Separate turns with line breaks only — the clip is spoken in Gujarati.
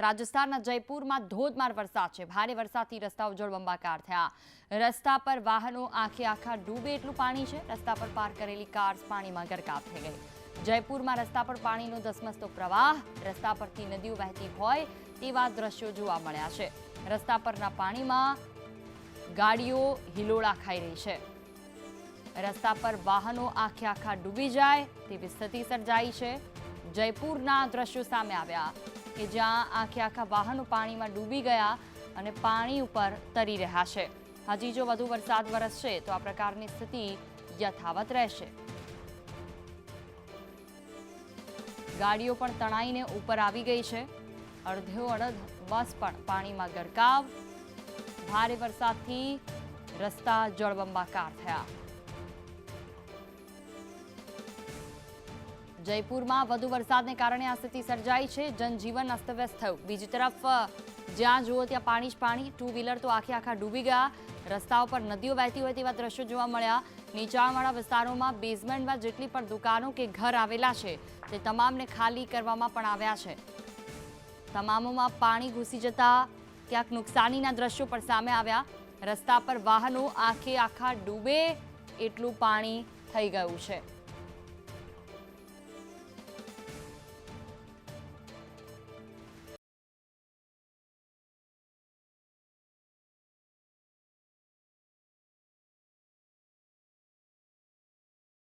રાજસ્થાનના જયપુરમાં ધોધમાર વરસાદ છે. ભારે વરસાદથી રસ્તાઓ જળબંબાકાર થયા. રસ્તા પર વાહનો આખે આખા ડૂબે એટલું પાણી છે. રસ્તા પર પાર કરેલી કાર્સ પાણીમાં ગરકાવ થઈ ગઈ. જયપુરમાં રસ્તા પર પાણીનો ધસમસતો પ્રવાહ, રસ્તા પરથી નદીઓ વહેતી હોય તેવા દ્રશ્યો જોવા મળ્યા છે. રસ્તા પરના પાણીમાં ગાડીઓ હિલોળા ખાઈ રહી છે. રસ્તા પર વાહનો આખે આખા ડૂબી જાય તેવી સ્થિતિ સર્જાઈ છે. જયપુરના દ્રશ્યો સામે આવ્યા. કે જ્યાં આખે આખા વાહનો પાણીમાં ડૂબી ગયા અને પાણી ઉપર તરી રહ્યા છે. હજી જો વધુ વરસાદ વરસશે તો આ પ્રકારની સ્થિતિ યથાવત રહેશે. ગાડીઓ પણ તણાઈને ઉપર આવી ગઈ છે. અડધો અડધ બસ પણ પાણીમાં ગરકાવ. ભારે વરસાદથી રસ્તા જળબંબાકાર થયા. જયપુરમાં વધુ વરસાદને કારણે આ સ્થિતિ સર્જાઈ છે. જનજીવન અસ્તવ્યસ્ત થયું બીજી તરફ, જ્યાં જુઓ ત્યાં પાણી જ પાણી. ટુ વ્હીલર તો આખે આખા ડૂબી ગયા. રસ્તાઓ પર નદીઓ વહેતી હોય તેવા દ્રશ્યો જોવા મળ્યા. નીચાણવાળા વિસ્તારોમાં બેઝમેન્ટમાં જેટલી પણ દુકાનો કે ઘર આવેલા છે, તે તમામને ખાલી કરવામાં પણ આવ્યા છે. તમામોમાં પાણી ઘૂસી જતા ક્યાંક નુકસાનીના દ્રશ્યો પણ સામે આવ્યા. રસ્તા પર વાહનો આખે આખા ડૂબે એટલું પાણી થઈ ગયું છે.